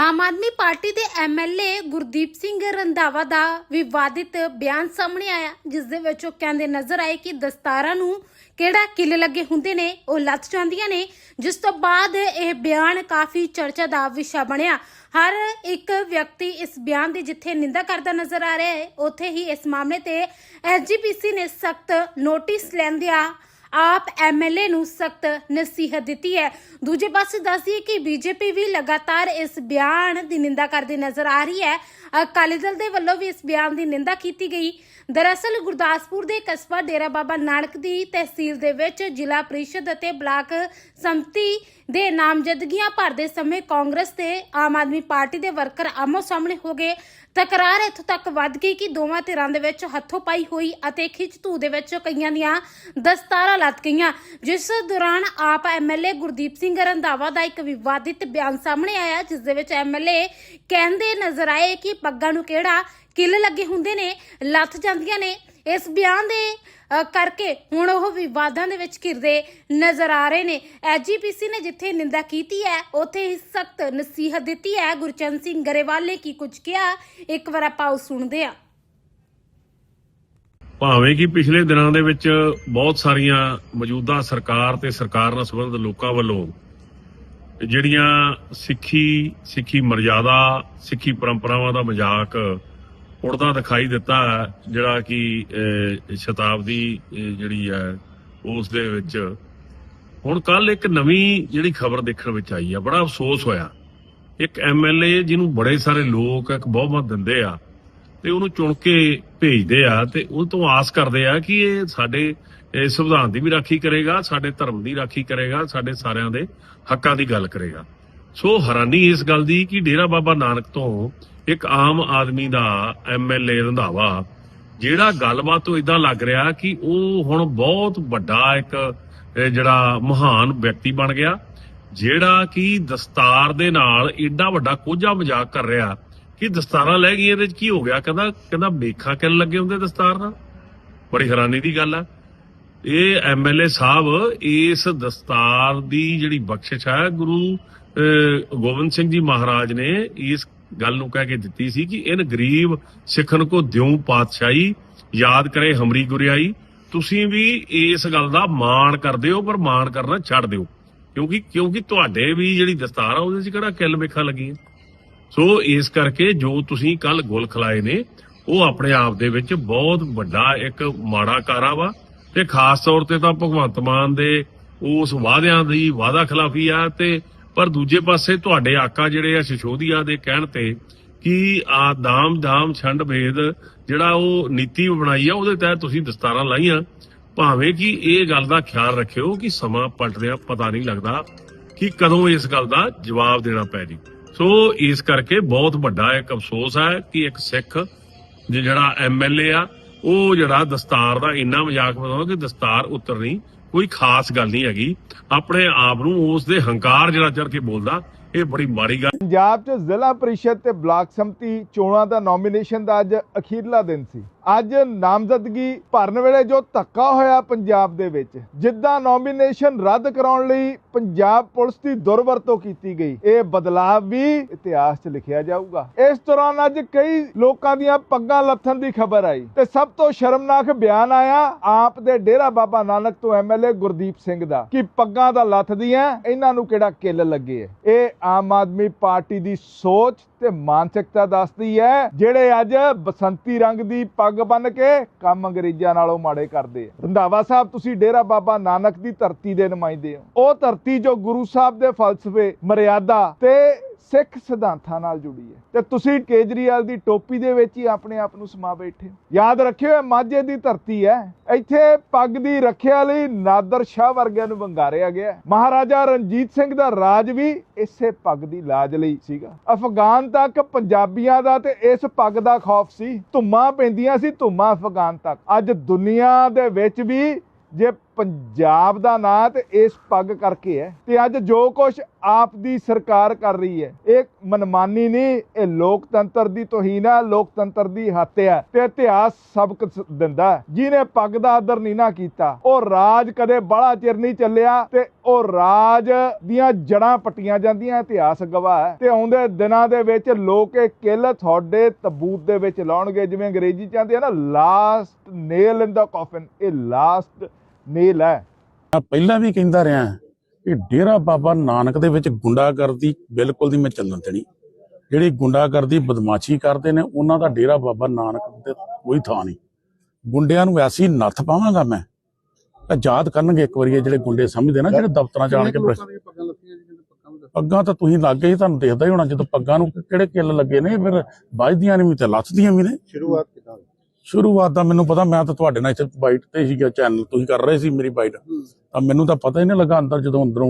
ਆਮ Aadmi party ਦੇ MLA Gurdeep Singh Randhawa ਦਾ ਵਿਵਾਦਿਤ ਬਿਆਨ ਸਾਹਮਣੇ ਆਇਆ, ਜਿਸ ਦੇ ਵਿੱਚ ਉਹ ਕਹਿੰਦੇ ਨਜ਼ਰ ਆਏ ਕਿ ਦਸਤਾਰਾਂ ਨੂੰ ਕਿਹੜਾ ਕਿੱਲ ਲੱਗੇ ਹੁੰਦੇ ਨੇ, ਉਹ ਲੱਥ ਜਾਂਦੀਆਂ ਨੇ। ਜਿਸ ਤੋਂ ਬਾਅਦ ਇਹ ਬਿਆਨ ਕਾਫੀ ਚਰਚਾ ਦਾ ਵਿਸ਼ਾ ਬਣਿਆ। ਹਰ ਇੱਕ ਵਿਅਕਤੀ ਇਸ ਬਿਆਨ ਦੀ ਜਿੱਥੇ ਨਿੰਦਾ ਕਰਦਾ ਨਜ਼ਰ ਆ ਰਿਹਾ ਹੈ, ਉੱਥੇ ਹੀ ਇਸ ਮਾਮਲੇ ਤੇ ਐਸਜੀਪੀਸੀ ਨੇ ਸਖਤ ਨੋਟਿਸ ਲੈਂਦਿਆਂ ਆਪ ਐਮਐਲਏ ਨੂੰ ਸਖਤ ਨਸੀਹਤ ਦਿੱਤੀ ਹੈ। ਦੂਜੇ ਪਾਸੇ ਦੱਸਦੀਏ ਕਿ ਬੀਜੇਪੀ ਵੀ ਲਗਾਤਾਰ ਇਸ ਬਿਆਨ ਦੀ ਨਿੰਦਾ ਕਰਦੀ ਨਜ਼ਰ ਆ ਰਹੀ ਹੈ। ਅਕਾਲੀ ਦਲ ਦੇ ਵੱਲੋਂ ਵੀ ਇਸ ਬਿਆਨ ਦੀ ਨਿੰਦਾ ਕੀਤੀ ਗਈ। ਦਰਅਸਲ ਗੁਰਦਾਸਪੁਰ ਦੇ ਕਸਬਾ ਡੇਰਾ ਬਾਬਾ ਨਾਨਕ ਦੀ ਤਹਿਸੀਲ ਦੇ ਵਿੱਚ ਜ਼ਿਲ੍ਹਾ ਪ੍ਰੀਸ਼ਦ ਅਤੇ ਬਲਾਕ ਸੰਮਤੀ ਦੇ ਨਾਮਜ਼ਦਗੀਆਂ ਭਰਦੇ ਸਮੇਂ ਕਾਂਗਰਸ ਤੇ ਆਮ ਆਦਮੀ ਪਾਰਟੀ ਦੇ ਵਰਕਰ ਆਮੋ ਸਾਹਮਣੇ ਹੋ ਗਏ। ਤਕਰਾਰ ਇੱਥੋਂ ਤੱਕ ਵੱਧ ਗਈ ਕਿ ਦੋਵਾਂ ਧਿਰਾਂ ਦੇ ਵਿੱਚ ਹੱਥੋਂ ਪਾਈ ਹੋਈ ਅਤੇ ਖਿੱਚਤੂ ਦੇ ਵਿੱਚ ਕਈਆਂ ਦੀਆਂ ਦਸਤਾਰਾਂ ਲੱਤ ਗਈਆਂ, ਜਿਸ ਦੌਰਾਨ ਆਪ ਐਮਐਲਏ ਗੁਰਦੀਪ ਸਿੰਘ ਰੰਧਾਵਾ ਦਾ ਇੱਕ ਵਿਵਾਦਿਤ ਬਿਆਨ ਸਾਹਮਣੇ ਆਇਆ, ਜਿਸ ਦੇ ਵਿੱਚ ਐਮਐਲਏ ਕਹਿੰਦੇ ਨਜ਼ਰ ਆਏ ਕਿ ਪੱਗਾਂ ਨੂੰ ਕਿਹੜਾ ਕਿੱਲ ਲੱਗੇ ਹੁੰਦੇ ਨੇ, ਲੱਥ ਜਾਂਦੀਆਂ ਨੇ। ਇਸ ਬਿਆਨ ਦੇ ਕਰਕੇ ਹੁਣ ਉਹ ਵਿਵਾਦਾਂ ਦੇ ਵਿੱਚ ਘਿਰਦੇ ਨਜ਼ਰ ਆ ਰਹੇ ਨੇ। ਐਜੀਪੀਸੀ ਨੇ ਜਿੱਥੇ ਨਿੰਦਾ ਕੀਤੀ ਹੈ, ਉੱਥੇ ਹੀ ਸਖਤ ਨਸੀਹਤ ਦਿੱਤੀ ਹੈ। ਗੁਰਚੰਦ ਸਿੰਘ ਗਰੇਵਾਲ ਨੇ ਕੀ ਕੁਝ ਕਿਹਾ, ਇੱਕ ਵਾਰ ਆਪਾਂ ਉਹ ਸੁਣਦੇ ਹਾਂ। ਭਾਵੇਂ ਕਿ ਪਿਛਲੇ ਦਿਨਾਂ ਦੇ ਵਿੱਚ ਬਹੁਤ ਸਾਰੀਆਂ ਮੌਜੂਦਾ ਸਰਕਾਰ ਤੇ ਸਰਕਾਰ ਨਾਲ ਸੰਬੰਧਿਤ ਲੋਕਾਂ ਵੱਲੋਂ ਜਿਹੜੀਆਂ ਸਿੱਖੀ ਸਿੱਖੀ ਮਰਜ਼ਾਦਾ, ਸਿੱਖੀ ਪਰੰਪਰਾਵਾਂ ਦਾ ਮਜ਼ਾਕ ਉੜਦਾ ਦਿਖਾਈ ਦਿੱਤਾ, ਜਿਹੜਾ ਕਿ ਸ਼ਤਾਬਦੀ ਜਿਹੜੀ ਹੈ, ਉਸ ਦੇ ਵਿੱਚ। ਹੁਣ ਕੱਲ ਇੱਕ ਨਵੀਂ ਜਿਹੜੀ ਖਬਰ ਦੇਖਣ ਵਿੱਚ ਆਈ ਆ, ਬੜਾ ਅਫਸੋਸ ਹੋਇਆ। ਇੱਕ ਐਮਐਲਏ ਜਿਹਨੂੰ ਬੜੇ ਸਾਰੇ ਲੋਕ ਇੱਕ ਬਹੁਮਤ ਦਿੰਦੇ ਆ, ਤੇ ਉਹਨੂੰ ਚੁਣ ਕੇ ਭੇਜਦੇ ਆ, ਤੇ ਉਹ ਤੋਂ ਆਸ ਕਰਦੇ ਆ ਕਿ ਇਹ ਸਾਡੇ ਸੰਵਿਧਾਨ ਦੀ ਵੀ ਰਾਖੀ ਕਰੇਗਾ, ਸਾਡੇ ਧਰਮ ਦੀ ਰਾਖੀ ਕਰੇਗਾ, ਸਾਡੇ ਸਾਰਿਆਂ ਦੇ ਹੱਕਾਂ ਦੀ ਗੱਲ ਕਰੇਗਾ। ਸੋ ਹੈਰਾਨੀ ਇਸ ਗੱਲ ਦੀ ਕਿ ਡੇਰਾ ਬਾਬਾ ਨਾਨਕ ਤੋਂ ਇੱਕ ਆਮ ਆਦਮੀ ਦਾ ਐਮਐਲਏ ਰੰਧਾਵਾ, ਜਿਹੜਾ ਗੱਲਬਾਤ ਤੋਂ ਇਦਾਂ ਲੱਗ ਰਿਹਾ ਕਿ ਉਹ ਹੁਣ ਬਹੁਤ ਵੱਡਾ ਇੱਕ ਜਿਹੜਾ ਮਹਾਨ ਵਿਅਕਤੀ ਬਣ ਗਿਆ, ਜਿਹੜਾ ਕਿ ਦਸਤਾਰ ਦੇ ਨਾਲ ਏਡਾ ਵੱਡਾ ਕੋਝਾ ਮਜ਼ਾਕ ਕਰ ਰਿਹਾ ਕਿ ਦਸਤਾਰਾਂ ਲੈ ਗਈਆਂ, ਇਹਦੇ ਚ ਕੀ ਹੋ ਗਿਆ? ਕਹਿੰਦਾ ਕਹਿੰਦਾ ਮੇਖਾਂ ਕਿੱਲ ਲੱਗੇ ਹੁੰਦੇ ਦਸਤਾਰ ਨਾਲ। ਬੜੀ ਹੈਰਾਨੀ ਦੀ ਗੱਲ ਆ। ਇਹ ਐਮਐਲਏ ਸਾਹਿਬ ਇਸ ਦਸਤਾਰ ਦੀ ਜਿਹੜੀ ਬਖਸ਼ਿਸ਼ ਹੈ, ਗੁਰੂ ਗੋਬਿੰਦ ਸਿੰਘ ਜੀ ਮਹਾਰਾਜ ਨੇ ਇਸ ਗੱਲ ਨੂੰ ਕਹਿ ਕੇ ਦਿੱਤੀ ਸੀ ਕਿ ਇਨ ਗਰੀਬ ਸਿੱਖਣ ਕੋ ਦਿਉ ਪਾਤਸ਼ਾਹੀ, ਯਾਦ ਕਰੇ ਹਮਰੀ ਗੁਰਿਆਈ। ਤੁਸੀਂ ਵੀ ਇਸ ਗੱਲ ਦਾ ਮਾਣ ਕਰਦੇ ਹੋ, ਪਰ ਮਾਣ ਕਰਨਾ ਛੱਡ ਦਿਓ। ਕਿਉਂਕਿ ਕਿਉਂਕਿ ਤੁਹਾਡੇ ਵੀ ਜਿਹੜੀ ਦਸਤਾਰ ਆ, ਉਹਦੇ 'ਚ ਕਿਹੜਾ ਕਿੱਲ ਮੇਖਾਂ ਲੱਗੀਆਂ? ਸੋ ਇਸ ਕਰਕੇ ਜੋ ਤੁਸੀਂ ਕੱਲ ਗੁਲ ਖਲਾਏ ਨੇ, ਉਹ ਆਪਣੇ ਆਪ ਦੇ ਵਿੱਚ ਬਹੁਤ ਵੱਡਾ ਇੱਕ ਮਾੜਾ ਕਾਰਾ ਵਾ। ਤੇ ਖਾਸ ਤੌਰ ਤੇ ਤਾਂ ਭਗਵੰਤ ਮਾਨ ਦੇ ਉਸ ਵਾਅਦਿਆਂ ਦੀ ਵਾਅਦਾ ਖਿਲਾਫੀ ਆ, ਤੇ ਪਰ ਦੂਜੇ ਪਾਸੇ ਤੁਹਾਡੇ ਆਕਾ ਜਿਹੜੇ ਆ ਸਸ਼ੋਦੀਆ ਦੇ ਕਹਿਣ ਤੇ ਕਿ ਆ ਦਾਮ ਦਾਮ ਛੰਡ ਭੇਦ ਜਿਹੜਾ ਉਹ ਨੀਤੀ ਬਣਾਈ ਆ, ਉਹਦੇ ਤਹਿਤ ਤੁਸੀਂ ਦਸਤਾਰਾਂ ਲਾਈਆਂ। ਭਾਵੇਂ ਕਿ ਇਹ ਗੱਲ ਦਾ ਖਿਆਲ ਰੱਖਿਓ ਕਿ ਸਮਾਂ ਪਲਟਦਿਆਂ ਪਤਾ ਨਹੀਂ ਲੱਗਦਾ ਕਿ ਕਦੋਂ ਇਸ ਗੱਲ ਦਾ ਜਵਾਬ ਦੇਣਾ ਪੈ ਜੀ। ਸੋ ਇਸ ਕਰਕੇ ਬਹੁਤ ਵੱਡਾ ਇੱਕ ਅਫਸੋਸ ਹੈ ਕਿ ਇੱਕ ਸਿੱਖ, ਜੇ ਜਿਹੜਾ ਐਮਐਲਏ ਆ ਉਹ ਜਿਹੜਾ ਦਸਤਾਰ ਦਾ ਇੰਨਾ ਮਜ਼ਾਕ ਬਣਾਉਂਦਾ ਕਿ ਦਸਤਾਰ ਉਤਰਨੀ ਕੋਈ ਖਾਸ ਗੱਲ ਨਹੀਂ ਹੈਗੀ। ਆਪਣੇ ਆਪ ਨੂੰ ਉਸ ਦੇ ਹੰਕਾਰ ਜਿਹੜਾ ਚੜ ਕੇ ਬੋਲਦਾ, ਇਹ ਬੜੀ ਮਾੜੀ ਗੱਲ। ਪੰਜਾਬ 'ਚ ਜ਼ਿਲ੍ਹਾ ਪ੍ਰੀਸ਼ਦ ਤੇ ਬਲਾਕ ਸੰਮਤੀ ਚੋਣਾਂ ਦਾ ਨੋਮੀਨੇਸ਼ਨ ਦਾ ਅੱਜ ਅਖੀਰਲਾ ਦਿਨ ਸੀ। ਅੱਜ ਨਾਮਜ਼ਦਗੀ ਭਰਨ ਵੇਲੇ ਜੋ ਧੱਕਾ ਹੋਇਆ ਪੰਜਾਬ ਦੇ ਵਿੱਚ, ਜਿੱਦਾਂ ਨੋਮੀਨੇਸ਼ਨ ਰੱਦ ਕਰਾਉਣ ਲਈ ਪੰਜਾਬ ਪੁਲਿਸ ਦੀ ਦੁਰਵਰਤੋਂ ਕੀਤੀ ਗਈ, ਇਹ ਬਦਲਾਅ ਵੀ ਇਤਿਹਾਸ 'ਚ ਲਿਖਿਆ ਜਾਊਗਾ। ਇਸ ਦੌਰਾਨ ਅੱਜ ਕਈ ਲੋਕਾਂ ਦੀਆਂ ਪੱਗਾਂ ਲੱਥਣ ਦੀ ਖਬਰ ਆਈ ਤੇ ਸਭ ਤੋਂ ਸ਼ਰਮਨਾਕ ਬਿਆਨ ਆਇਆ ਆਪ ਦੇ ਡੇਰਾ ਬਾਬਾ ਨਾਨਕ ਤੋਂ ਐਮਐਲਏ ਗੁਰਦੀਪ ਸਿੰਘ ਦਾ, ਕਿ ਪੱਗਾਂ ਦਾ ਲੱਥਦੀਆਂ, ਇਹਨਾਂ ਨੂੰ ਕਿਹੜਾ ਕਿੱਲ ਲੱਗੇ? ਇਹ ਆਮ ਆਦਮੀ ਪਾਰਟੀ ਦੀ ਸੋਚ ਤੇ ਮਾਨਸਿਕਤਾ ਦੱਸਦੀ ਹੈ, ਜਿਹੜੇ ਅੱਜ ਬਸੰਤੀ ਰੰਗ ਦੀ ਪੱਗ ਬੰਨ ਕੇ ਕੰਮ ਅੰਗਰੇਜ਼ਾਂ ਨਾਲੋਂ ਮਾੜੇ ਕਰਦੇ ਆ। ਰੰਧਾਵਾ ਸਾਹਿਬ, ਤੁਸੀਂ ਡੇਰਾ ਬਾਬਾ ਨਾਨਕ ਦੀ ਧਰਤੀ ਦੇ ਨੁਮਾਇੰਦੇ ਹੋ। ਉਹ ਧਰਤੀ ਜੋ ਗੁਰੂ ਸਾਹਿਬ ਦੇ ਫਲਸਫੇ, ਮਰਿਆਦਾ ਤੇ ਸਿੱਖ ਸਿਧਾਂਤਾਂ ਨਾਲ ਜੁੜੀ ਹੈ। ਤੇ ਤੁਸੀਂ ਕੇਜਰੀਵਾਲ ਦੀ ਟੋਪੀ ਦੇ ਵਿੱਚ ਹੀ ਆਪਣੇ ਆਪ ਨੂੰ ਸਮਾ ਬੈਠੇ ਯਾਦ ਰੱਖਿਓ, ਇਹ ਮਾਝੇ ਦੀ ਧਰਤੀ ਹੈ। ਇੱਥੇ ਪੱਗ ਦੀ ਰੱਖਿਆ ਲਈ ਨਾਦਰ ਸ਼ਾਹ ਵਰਗਿਆਂ ਨੂੰ ਵੰਗਾਰਿਆ ਗਿਆ ਮਹਾਰਾਜਾ ਰਣਜੀਤ ਸਿੰਘ ਦਾ ਰਾਜ ਵੀ ਇਸੇ ਪੱਗ ਦੀ ਲਾਜ ਲਈ ਸੀਗਾ। ਅਫਗਾਨ ਤੱਕ ਪੰਜਾਬੀਆਂ ਦਾ ਤੇ ਇਸ ਪੱਗ ਦਾ ਖੌਫ ਸੀ। ਧੁੰਮਾਂ ਪੈਂਦੀਆਂ ਸੀ, ਧੁੰਮਾਂ ਅਫਗਾਨ ਤੱਕ। ਅੱਜ ਦੁਨੀਆ ਦੇ ਵਿੱਚ ਵੀ ਜੇ ਪੰਜਾਬ ਦਾ ਨਾਂ ਤੇ ਇਸ ਪੱਗ ਕਰਕੇ ਹੈ। ਤੇ ਅੱਜ ਜੋ ਕੁਝ ਆਪ ਦੀ ਸਰਕਾਰ ਕਰ ਰਹੀ ਹੈ, ਇਹ ਮਨਮਾਨੀ ਨਹੀਂ, ਇਹ ਲੋਕਤੰਤਰ ਦੀ ਤੋਹੀਨ ਹੈ, ਲੋਕਤੰਤਰ ਦੀ ਹੱਤਿਆ ਤੇ ਇਤਿਹਾਸ ਸਬਕ ਦਿੰਦਾ ਜਿਹਨੇ ਪੱਗ ਦਾ ਆਦਰ ਨਹੀਂ ਨਾ ਕੀਤਾ, ਉਹ ਰਾਜ ਕਦੇ ਬੜਾ ਚਿਰ ਨਹੀਂ ਚੱਲਿਆ ਤੇ ਉਹ ਰਾਜ ਦੀਆਂ ਜੜਾਂ ਪੱਟੀਆਂ ਜਾਂਦੀਆਂ, ਇਤਿਹਾਸ ਗਵਾਹ ਹੈ। ਤੇ ਆਉਂਦੇ ਦਿਨਾਂ ਦੇ ਵਿੱਚ ਲੋਕ ਇਹ ਕਿੱਲ ਤੁਹਾਡੇ ਤਬੂਤ ਦੇ ਵਿੱਚ ਲਾਉਣਗੇ, ਜਿਵੇਂ ਅੰਗਰੇਜ਼ੀ ਚਾਹੁੰਦੇ ਆ ਨਾ ਲਾਸਟ ਨੇਲ ਇਨ ਦਾ ਕਾਫਨ ਇਹ ਲਾਸਟ ਨੇਲ ਹੈ। ਮੈਂ ਪਹਿਲਾਂ ਵੀ ਕਹਿੰਦਾ ਰਿਹਾ ਕਿ ਡੇਰਾ ਬਾਬਾ ਨਾਨਕ ਦੇ ਵਿੱਚ ਗੁੰਡਾਗਰਦੀ ਬਿਲਕੁਲ ਨਹੀਂ ਮੈਂ ਚੱਲਣ ਦੇਣੀ। ਜਿਹੜੀ ਗੁੰਡਾਗਰਦੀ ਬਦਮਾਸ਼ੀ ਕਰਦੇ ਨੇ ਉਹਨਾਂ ਦਾ ਡੇਰਾ ਬਾਬਾ ਨਾਨਕ ਤੇ ਕੋਈ ਥਾਂ ਨਹੀਂ। ਗੁੰਡਿਆਂ ਨੂੰ ਐਸੀ ਨੱਥ ਪਾਵਾਂਗਾ ਮੈਂ ਯਾਦ ਕਰਨਗੇ ਇੱਕ ਵਾਰੀ ਜਿਹੜੇ ਗੁੰਡੇ ਸਮਝਦੇ ਨਾ ਜਿਹੜੇ ਦਫ਼ਤਰਾਂ ਚ ਆਣ ਕੇ ਪੱਗਾਂ ਤਾਂ ਤੁਸੀਂ ਲੱਗ ਗਏ ਤੁਹਾਨੂੰ ਦੇਖਦਾ ਹੀ ਹੋਣਾ ਜਦੋਂ ਪੱਗਾਂ ਨੂੰ ਕਿਹੜੇ ਕਿੱਲ ਲੱਗੇ ਨੇ ਫਿਰ ਵੱਜਦੀਆਂ ਨੇ ਵੀ ਤੇ ਲੱਥਦੀਆਂ ਵੀ ਨੇ। ਸ਼ੁਰੂਆਤ ਸ਼ੁਰੂਆਤ ਦਾ ਮੈਨੂੰ ਪਤਾ ਮੈਂ ਤਾਂ ਤੁਹਾਡੇ ਨਾਲ ਇੱਥੇ ਬਾਈਟ ਤੇ ਸੀਗਾ ਚੈਨਲ ਤੁਸੀਂ ਕਰ ਰਹੇ ਸੀ ਮੇਰੀ ਬਾਈਟ। ਤਾਂ ਮੈਨੂੰ ਤਾਂ ਪਤਾ ਹੀ ਨਹੀਂ ਲੱਗਾ ਅੰਦਰ ਜਦੋਂ ਅੰਦਰੋਂ